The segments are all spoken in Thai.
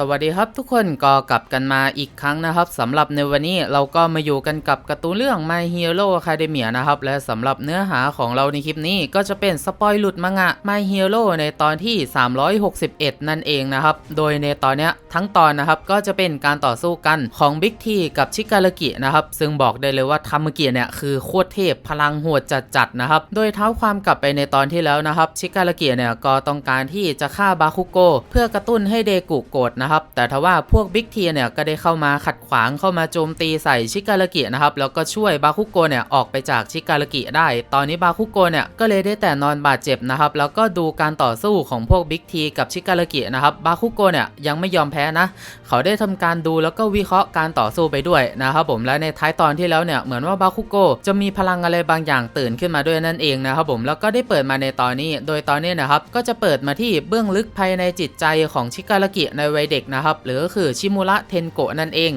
สวัสดีครับทุกคนก็กลับกันมาอีกครั้งนะครับสำหรับในวันนี้เราก็มาอยู่กันกับการ์ตูนเรื่อง My Hero Academia นะครับ และสำหรับเนื้อหาของเราในคลิปนี้ก็จะเป็นสปอยหลุดมังะ My Hero ในตอนที่ 361 นั่นเองนะครับ โดยในตอนนี้ทั้งตอนนะครับก็จะเป็นการต่อสู้กันของ Big T กับชิการากินะครับ ซึ่งบอกได้เลยว่าทามุกิเนี่ยคือโคตรเทพพลังโหดจัดๆนะครับ โดยเท้าความกลับไปในตอนที่แล้วนะครับชิการากิเนี่ยก็ต้องการที่จะฆ่าบาคุโกเพื่อกระตุ้นให้เดกุโกรธนะครับ แต่ทว่าพวกบิ๊กทีเนี่ยก็ได้เข้ามาขัดขวางเข้ามาโจมตีใส่ชิการากินะครับ แล้วก็ช่วยบาคุโกเนี่ยออกไปจากชิการากิได้ ตอนนี้บาคุโกเนี่ยก็เลยได้แต่นอนบาดเจ็บนะครับ แล้วก็ดูการต่อสู้ของพวกบิ๊กทีกับชิการากินะครับ บาคุโกเนี่ยยังไม่ยอมแพ้นะ เขาได้ทำการดูแล้วก็วิเคราะห์การต่อสู้ไปด้วยนะครับผม และในท้ายตอนที่แล้วเนี่ยเหมือนว่าบาคุโกจะมีพลังอะไรบางอย่างตื่นขึ้นมาด้วยนั่นเองนะครับผม แล้วก็ได้เปิดมาในตอนนี้ โดยตอนนี้นะครับก็จะเปิดมาที่เบื้องลึกภายในจิตใจของชิการากิในวัยเด็กนะครับหรือก็คือชิมุระเทนโกะนั่นเอง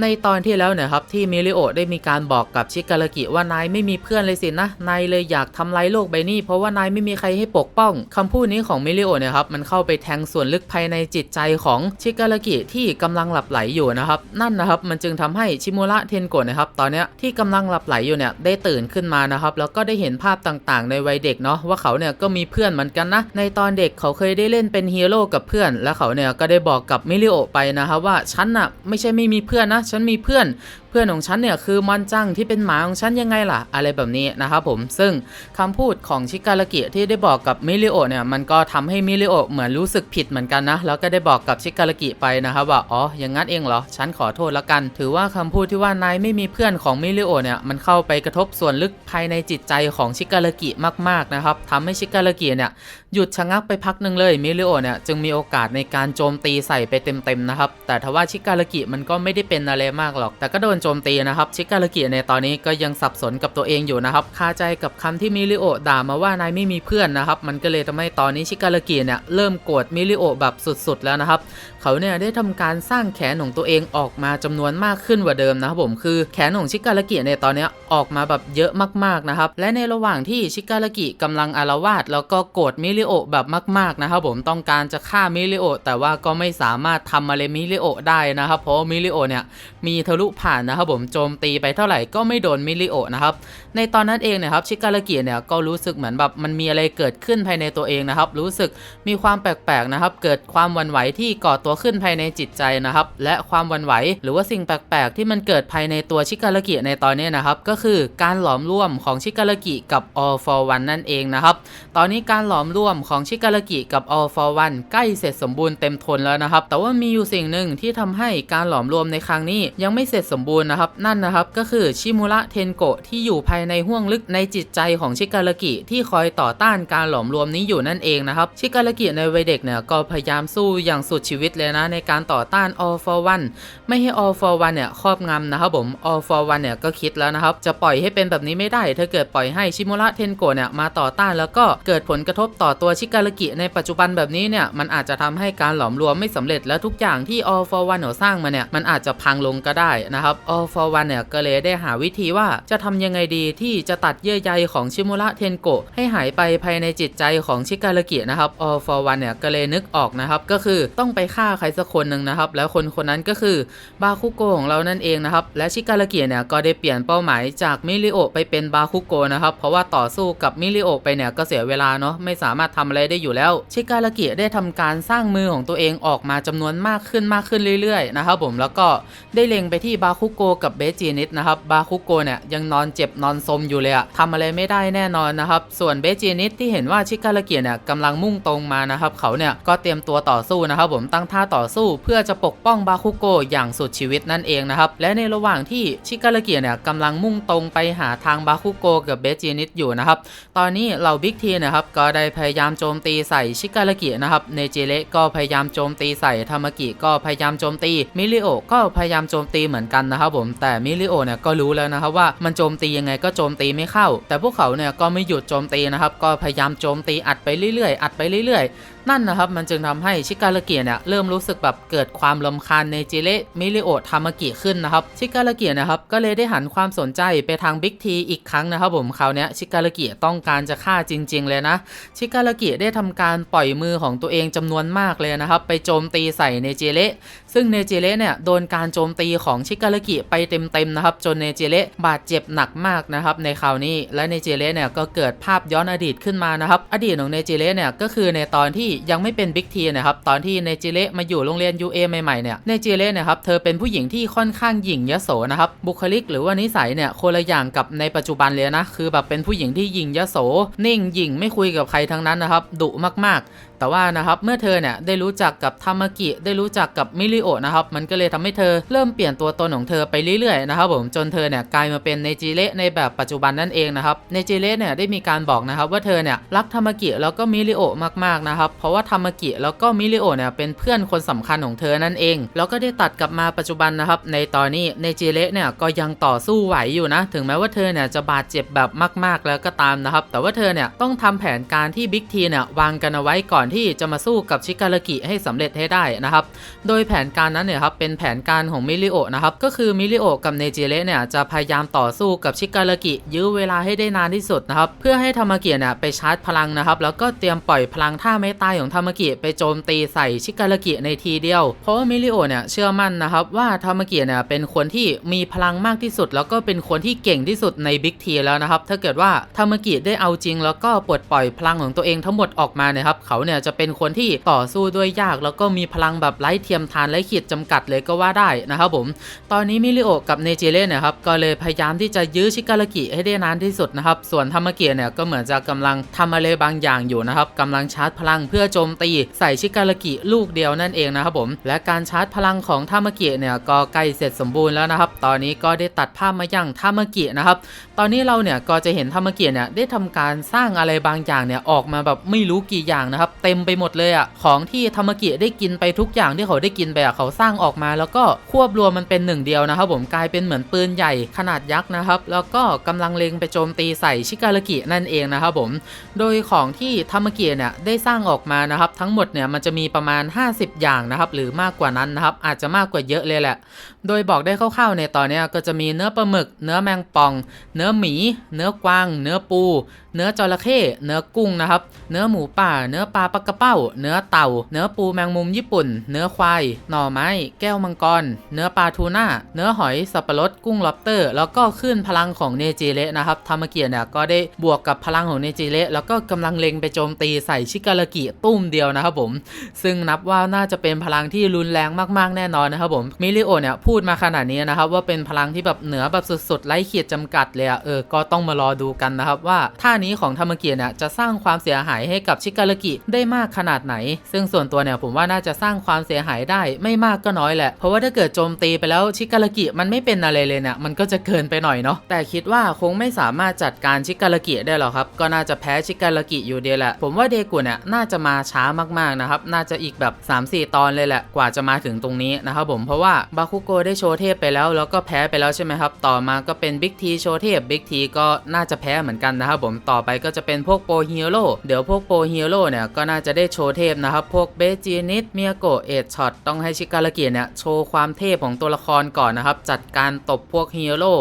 ในตอนที่แล้วเนี่ยครับที่มิริโอได้มีการบอกกับชิการากิว่านายไม่มีเพื่อนเลยสินะนายเลยอยากทำลายโลกใบนี้ เพราะว่านายไม่มีใครให้ปกป้องคำพูดนี้ของมิริโอเนี่ยครับมันเข้าไปแทงส่วนลึกภายในจิตใจของชิการากิที่กำลังหลับไหลอยู่นะครับนั่นนะครับมันจึงทำให้ชิมุระเทนโกะนะครับตอนเนี้ยที่กำลังหลับไหลอยู่เนี่ยได้ตื่นขึ้นมานะครับแล้วก็ได้เห็นภาพต่างๆ ในวัยเด็กเนาะว่าเขาเนี่ยก็มีเพื่อนเหมือนกันนะในตอนเด็กเขาเคยได้เล่นเป็นฮีโร่กับเพื่อน และเขาเนี่ยก็ได้บอกกับมิริโอไปนะครับว่าฉันน่ะไม่ใช่ไม่มีเพื่อนนะ ฉันมีเพื่อน พื่อนของฉันเนี่ยคือมอนจังที่เป็นหมาของฉันยังไงล่ะ อะไรแบบนี้นะครับผมซึ่งคำพูดของชิการากิที่ได้บอกกับมิริโอเนี่ยมันก็ทำให้มิริโอเหมือนรู้สึกผิดเหมือนกันนะแล้วก็ได้บอกกับชิการากิไปนะครับว่าอ๋ออย่างงั้นเองเหรอฉันขอโทษแล้วกัน ถือว่าคำพูดที่ว่านายไม่มีเพื่อนของมิริโอเนี่ยมันเข้าไปกระทบส่วนลึกภายในจิตใจของชิการากิมากๆนะครับทำให้ชิการากิเนี่ยหยุดชะงักไปพักหนึ่งเลยมิริโอเนี่ยจึงมีโอกาสในการโจมตีใส่ไปเต็มๆนะครับแต่ทว่าชิการากิมันก็ไม่ได้เป็นอะไรมากหรอก แต่ก็โดนโจมตีนะครับ ชิการากิในตอนนี้ก็ยังสับสนกับตัวเองอยู่นะครับคาใจกับคำที่มิริโอด่ามาว่านายไม่มีเพื่อนนะครับ มันก็เลยทำให้ตอนนี้ชิการากิเนี่ยเริ่มโกรธมิริโอแบบสุดๆแล้วนะครับ เขาเนี่ยได้ทำการสร้างแขนของตัวเองออกมาจำนวนมากขึ้นกว่าเดิมนะครับผมคือแขนของชิการากิในตอนนี้ออกมาแบบเยอะมากๆนะครับ และในระหว่างที่ชิการากิกำลังอารวาสแล้วก็โกรธมิริโอแบบมาก ๆนะครับ ผมต้องการจะฆ่ามิริโอแต่ว่าก็ไม่สามารถทำอะไรมิริโอได้นะครับ เพราะมิริโอเนี่ยมีทะลุผ่านนะครับผมโจมตีไปเท่าไหร่ก็ไม่โดนมิริโอนะครับในตอนนั้นเองเนี่ยครับชิการากิเนี่ยก็รู้สึกเหมือนแบบมันมีอะไรเกิดขึ้นภายในตัวเองนะครับ รู้สึกมีความแปลกๆนะครับ เกิดความวันไหวที่ก่อตัวขึ้นภายในจิตใจนะครับ และความวันไหว หรือว่าสิ่งแปลกๆ ที่มันเกิดภายในตัวชิการากิในตอนนี้นะครับ ก็คือการหลอมร่วมของชิการากิกับ All for One นั่นเองนะครับ ตอนนี้การหลอมร่วมของชิการากิกับ All for One ใกล้เสร็จสมบูรณ์เต็มทนแล้วนะครับ แต่ว่ามีอยู่สิ่งหนึ่งที่ทำให้การหลอมรวมในครั้งนี้ยังไม่เสร็จสมบูรณ์นะครับ นั่นนะครับก็คือชิมุระเทนโกะที่อยู่ภายในห้วงลึกในจิตใจของชิการากิที่คอยต่อต้านการหลอมรวมนี้อยู่นั่นเองนะครับ ชิการากิในวัยเด็กเนี่ยก็พยายามสู้อย่างสุดชีวิตเลยนะในการต่อต้าน All for One ไม่ให้ All for One เนี่ยครอบงำนะครับผม All for One เนี่ยก็คิดแล้วนะครับ จะปล่อยให้เป็นแบบนี้ไม่ได้ถ้าเกิดปล่อยให้ชิมุระเทนโกะเนี่ยมาต่อต้านแล้วก็เกิดผลกระทบต่อตัวชิการากิในปัจจุบันแบบนี้เนี่ยมันอาจจะทำให้การหลอมรวมไม่สำเร็จและทุกอย่างที่ All for One เนี่ยสร้างมาเนี่ยมันอาจจะพังลงก็ได้นะครับ All for One เนี่ยก็เลยได้หาวิธีว่าจะทำยังไงดีที่จะตัดเยื่อใยของชิมุระเทนโกะให้หายไปภายในจิตใจของชิการากินะครับ All for One เนี่ยก็เลยนึกออกนะครับ ก็คือต้องไปฆ่าใครสักคนหนึ่งนะครับ แล้วคนคนนั้นก็คือบาคุโกของเรานั่นเองนะครับ และชิการากิเนี่ยก็ได้เปลี่ยนเป้าหมายจากมิริโอไปเป็นบาคุโกนะครับ เพราะว่าต่อสู้กับมิริโอไปเนี่ยก็เสียเวลาเนาะไม่สามารถทำอะไรได้อยู่แล้ว ชิการากิได้ทำการสร้างมือของตัวเองออกมาจำนวนมากขึ้นมากขึ้นเรื่อยๆนะครับผมแล้วก็ได้เล็งไปที่บาคุโกกับเบจินิสนะครับบาคุโกเนี่ยยังนอนเจ็บนอนซมอยู่เลยอะทำอะไรไม่ได้แน่นอนนะครับ ส่วนเบจินิสที่เห็นว่าชิการากิเนี่ยกำลังมุ่งตรงมานะครับเขาเนี่ยก็เตรียมตัวต่อสู้นะครับผมตั้งท่าต่อสู้เพื่อจะปกป้องบาคุโกอย่างสุดชีวิตนั่นเองนะครับและในระหว่างที่ชิการากิเนี่ยกำลังมุ่งตรงไปหาทางบาคุโกกับเบจินิสอยู่นะครับตอนนี้เหล่าบิ๊กทีนะครับก็ได้พยายามโจมตีใส่ชิการากินะครับเนจิเระก็พยายามโจมตีใส่ทามากิก็พยายามโจมตีมิริโอก็พยายามโจมตีเหมือนกันนะครับผมแต่มิริโอเนี่ยก็รู้แล้วนะครับว่ามันโจมตียังไงก็โจมตีไม่เข้า แต่พวกเขาเนี่ยก็ไม่หยุดโจมตีนะครับก็พยายามโจมตีอัดไปเรื่อยๆ อัดไปเรื่อยๆ นั่นนะครับมันจึงทำให้ชิการาเกะเนี่ยเริ่มรู้สึกแบบเกิดความลำคาญในจิเระมิริโอทามากิขึ้นนะครับชิการาเกะนะครับก็เลยได้หันความสนใจไปทางบิ๊กทีอีกครั้งนะครับผมคราวนี้ชิการาเกะต้องการจะฆ่าจริง ๆ เลยนะ ชิการาเกะได้ทำการปล่อยมือของตัวเองจำนวนมากเลยนะครับ ไปโจมตีใส่เนจิเระซึ่งเนจิเระเนี่ยโดนการโจมตีของชิการาเกะไปเต็มๆนะครับจนเนจิเระบาดเจ็บหนักมากนะครับในคราวนี้และเนจิเระเนี่ยก็เกิดภาพย้อนอดีตขึ้นมานะครับอดีตของเนจิเระเนี่ยก็คือในตอนที่ยังไม่เป็นบิ๊กทีนะครับตอนที่เนจิเระมาอยู่โรงเรียน UA ใหม่ๆเนี่ยเนจิเระนะครับเธอเป็นผู้หญิงที่ค่อนข้างหยิ่งยโสนะครับบุคลิกหรือว่านิสัยเนี่ยคนละอย่างกับในปัจจุบันเลยนะคือแบบเป็นผู้หญิงที่หยิ่งยโสนิ่งหยิ่งไม่คุยกับใครทั้งนั้นนะครับดุมากๆแต่ว่านะครับเมื่อเธอเนี่ยได้รู้จักกับทามากิได้รู้จักกับมิริโอนะครับมันก็เลยทำให้เธอเริ่มเปลี่ยนตัวตนของเธอไปเรื่อยๆนะครับผมจนเธอเนี่ยกลายมาเป็นเนจิเระในแบบปัจจุบันนั่นเองนะครับเนจิเระเนี่ยได้มีการบอกนะครับว่าเธอเนี่ยรักทามากิแล้วก็มิริโอมากๆนะครับเพราะว่าทามากิแล้วก็มิริโอเนี่ยเป็นเพื่อนคนสำคัญของเธอนั่นเอง แล้วก็ได้ตัดกลับมาปัจจุบันนะครับในตอนนี้เนจิเระเนี่ยก็ยังต่อสู้ไหวอยู่นะ ถึงแม้ว่าเธอเนี่ยจะบาดเจ็บแบบมาก ๆ แล้วก็ตามนะครับแต่ว่าเธอเนี่ยต้องทำแผนการที่บิ๊กทีเนี่ยวางกันเอาไว้ก่อนที่จะมาสู้กับชิการากิให้สำเร็จให้ได้นะครับ โดยแผนการนั้นเนี่ยครับเป็นแผนการของมิริโอนะครับ ก็คือมิริโอกับเนจิเระเนี่ยจะพยายามต่อสู้กับชิการากิยื้อเวลาให้ได้นานที่สุดนะครับ เพื่อให้ธรรมากิเนี่ยไปชาร์จพลังนะครับ แล้วก็เตรียมปล่อยพลังท่าไม่ตายของธรรมากิไปโจมตีใส่ชิการากิในทีเดียว เพราะว่ามิริโอเนี่ยเชื่อมั่นนะครับว่าธรรมากิเนี่ยเป็นคนที่มีพลังมากที่สุด แล้วก็เป็นคนที่เก่งที่สุดในบิ๊กทีแล้วนะครับ ถ้าเกิดว่าธรรมากิได้เอาจริง แล้วก็ปลดปล่อยพลังของตัวเองทั้งหมดออกมาเนี่ยครับเขาเนี่ยจะเป็นคนที่ต่อสู้ด้วยยาก แล้วก็มีพลังแบบไร้เทียมทานไร้ขีดจำกัดเลยก็ว่าได้นะครับผม ตอนนี้มิริโอกับเนจิเระเนี่ยครับก็เลยพยายามที่จะยื้อชิการากิให้ได้นานที่สุดนะครับ ส่วนธรรมเกียเนี่ยก็เหมือนจะกำลังทำอะไรบางอย่างอยู่นะครับกำลังชาร์จพลังเพื่อโจมตีใส่ชิการากิลูกเดียวนั่นเองนะครับผม และการชาร์จพลังของธรรมเกียเนี่ยก็ใกล้เสร็จสมบูรณ์แล้วนะครับ ตอนนี้ก็ได้ตัดภาพมายังธรรมเกียนะครับ ตอนนี้เราเนี่ยก็จะเห็นธรรมเกียเนี่ยได้ทำการสร้างอะไรบางอย่างเนี่ยออกมาแบบไม่รู้กี่อย่างนะครับเต็มไปหมดเลยอะของที่ธรรมกียได้กินไปทุกอย่างที่เขาได้กินไปอะเขาสร้างออกมา แล้วก็ควบรวมมันเป็นหนึ่งเดียวนะครับผมกลายเป็นเหมือนปืนใหญ่ขนาดยักษ์นะครับ แล้วก็กำลังเล็งไปโจมตีใส่ชิการากินั่นเองนะครับผม โดยของที่ธรรมกียเนี่ยได้สร้างออกมานะครับ ทั้งหมดเนี่ยมันจะมีประมาณ 50 อย่างนะครับ หรือมากกว่านั้นนะครับอาจจะมากกว่าเยอะเลยแหละ โดยบอกได้คร่าวๆในตอนนี้ก็จะมีเนื้อปลาหมึก เนื้อแมงป่อง เนื้อหมี เนื้อกวาง เนื้อปู เนื้อจระเข้เนื้อกุ้งนะครับ เนื้อหมูป่า เนื้อปลาปลากระเป้า เนื้อเต่า เนื้อปูแมงมุมญี่ปุ่น เนื้อควาย หน่อไม้ แก้วมังกร เนื้อปลาทูน่า เนื้อหอย สับปะรด กุ้งล็อบสเตอร์ แล้วก็ขึ้นพลังของเนจิเระนะครับธรรมเกียรติเนี่ยก็ได้บวกกับพลังของเนจิเระแล้วก็กำลังเล็งไปโจมตีใส่ชิการากิตุ้มเดียวนะครับผม ซึ่งนับว่าน่าจะเป็นพลังที่รุนแรงมากๆแน่นอนนะครับผมมิริโอเนี่ยพูดมาขนาดนี้นะครับว่าเป็นพลังที่แบบเหนือแบบสุดๆไร้ขีดจำกัดเลยอะเออก็ต้องมารอดูกันนะครับว่าท่านี้ของธรรมเกียรติเนี่ยจะสร้างความเสียหายให้กับชิการากิได้มากขนาดไหน ซึ่งส่วนตัวเนี่ยผมว่าน่าจะสร้างความเสียหายได้ไม่มากก็น้อยแหละ เพราะว่าถ้าเกิดโจมตีไปแล้วชิการากิมันไม่เป็นอะไรเลยเนี่ยมันก็จะเกินไปหน่อยเนาะแต่คิดว่าคงไม่สามารถจัดการชิการากิได้หรอกครับ ก็น่าจะแพ้ชิการากิอยู่เดียวแหละ ผมว่าเดกุเนี่ยน่าจะมาช้ามากๆนะครับ น่าจะอีกแบบ 3-4 ตอนเลยแหละกว่าจะมาถึงตรงนี้นะครับผมเพราะว่าบาคุโกได้โชว์เทพไปแล้ว แล้วก็แพ้ไปแล้วใช่ไหมครับ ต่อมาก็เป็นบิ๊กทีโชว์เทพบิ๊กทีก็น่าจะแพ้เหมือนกันนะครับผมต่อ่อไปก็จะเป็นพวกโปรฮีโร่เดี๋ยวพวกโปรฮีโร่เนี่ยก็น่าจะได้โชว์เทพนะครับ พวกเบจินิสเมียโกเอทช็อตต้องให้ชิการากิเนี่ยโชว์ความเทพของตัวละครก่อนนะครับ จัดการตบพวกฮีโร่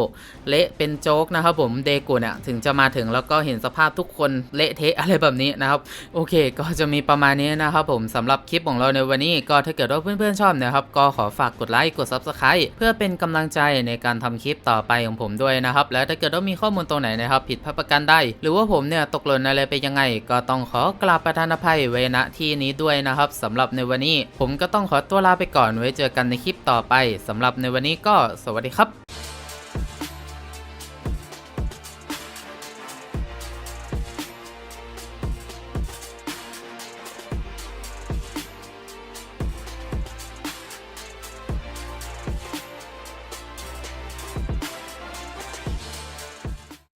เละเป็นโจ๊กนะครับผมเดกุเนี่ยถึงจะมาถึงแล้วก็เห็นสภาพทุกคนเละเทะอะไรแบบนี้นะครับ โอเค ก็จะมีประมาณนี้นะครับผมสำหรับคลิปของเราในวันนี้ก็ถ้าเกิดว่าเพื่อนๆชอบนะครับ ก็ขอฝากกดไลค์กด Subscribe เพื่อเป็นกำลังใจในการทำคลิปต่อไปของผมด้วยนะครับ แล้วถ้าเกิดว่ามีข้อมูลตรงไหนนะครับ ผิดพลาดประกันได้หรือว่าผมเนี่ยตกหล่นอะไรไปยังไง ก็ต้องขอกราบประธานอภัยไว้ณที่นี้ด้วยนะครับสำหรับในวันนี้ ผมก็ต้องขอตัวลาไปก่อนไว้เจอกันในคลิปต่อไปสำหรับในวันนี้ก็สวัสดีครับ